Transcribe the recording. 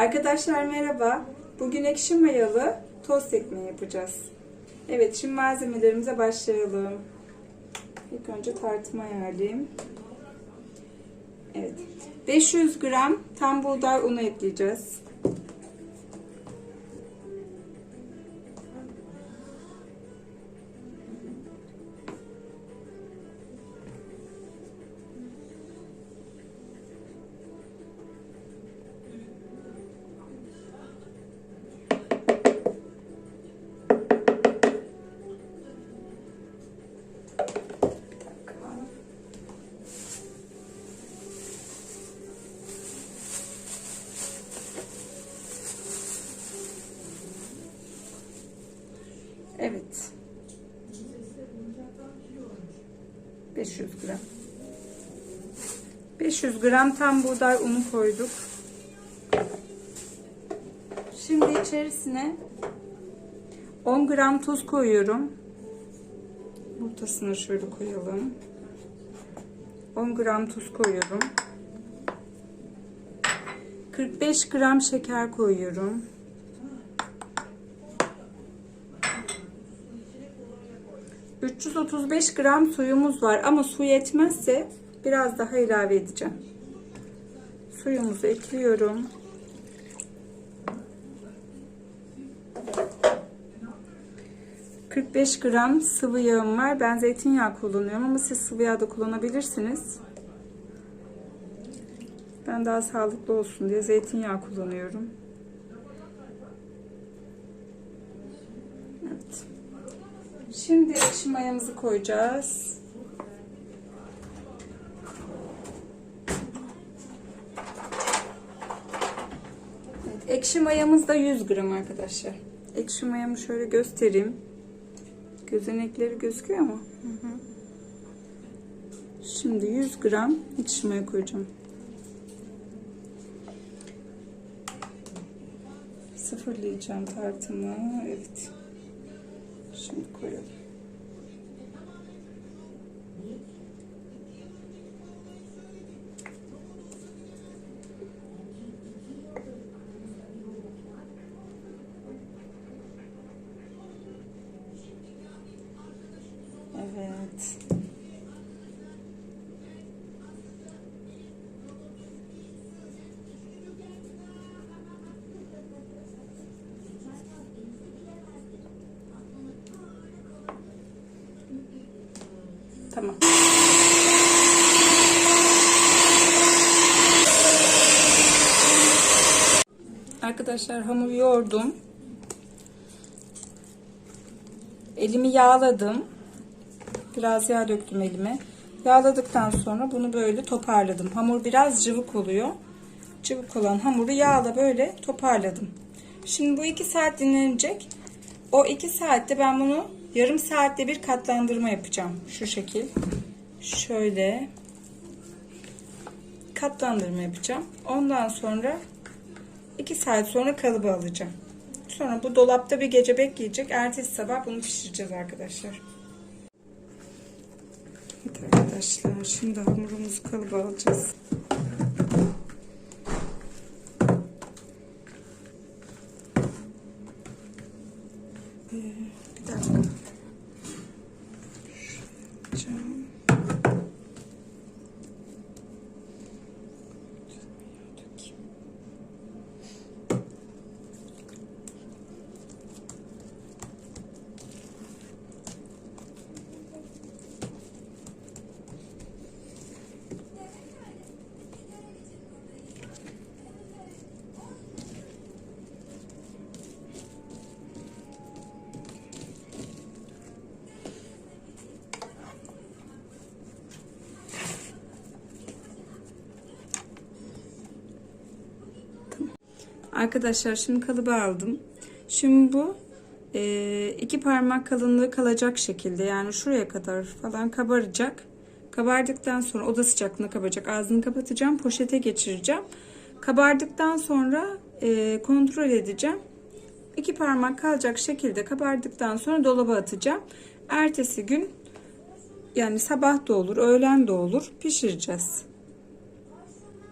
Arkadaşlar merhaba. Bugün ekşi mayalı tost ekmeği yapacağız. Evet şimdi malzemelerimize başlayalım. İlk önce tartıma ayarlayayım. Evet. 500 gram tam buğday unu ekleyeceğiz. Evet. 500 gram. 500 gram tam buğday unu koyduk. Şimdi içerisine 10 gram tuz koyuyorum. Ortasına şöyle koyalım. 10 gram tuz koyuyorum. 45 gram şeker koyuyorum. ...335 gram suyumuz var ama su yetmezse biraz daha ilave edeceğim. Suyumuzu ekliyorum. ...45 gram sıvı yağım var. Ben zeytinyağı kullanıyorum ama siz sıvı yağ da kullanabilirsiniz. Ben daha sağlıklı olsun diye zeytinyağı kullanıyorum. Şimdi ekşi mayamızı koyacağız. Evet, ekşi mayamız da 100 gram arkadaşlar. Ekşi mayamı şöyle göstereyim. Gözenekleri gözüküyor mu? Şimdi 100 gram ekşi maya koyacağım. Sıfırlayacağım tartımı. Evet. Şimdi koyalım. Evet. Tamam. Arkadaşlar hamur yoğurdum. Elimi yağladım. Biraz yağ döktüm elime. Yağladıktan sonra bunu böyle toparladım. Hamur biraz cıvık oluyor. Cıvık olan hamuru yağla böyle toparladım. Şimdi bu iki saat dinlenecek. O iki saatte ben bunu yarım saatte bir katlandırma yapacağım. Şu şekil. Şöyle katlandırma yapacağım. Ondan sonra iki saat sonra kalıba alacağım. Sonra bu dolapta bir gece bekleyecek. Ertesi sabah bunu pişireceğiz arkadaşlar. Arkadaşlar şimdi hamurumuzu kalıba alacağız. Ee, bir dakika. Şöyle yapacağım. Arkadaşlar şimdi kalıbı aldım. Şimdi bu e, iki parmak kalınlığı kalacak şekilde yani şuraya kadar falan kabaracak. Kabardıktan sonra oda sıcaklığına kabaracak. Ağzını kapatacağım. Poşete geçireceğim. Kabardıktan sonra e, kontrol edeceğim. İki parmak kalacak şekilde kabardıktan sonra dolaba atacağım. Ertesi gün yani sabah da olur, öğlen de olur pişireceğiz.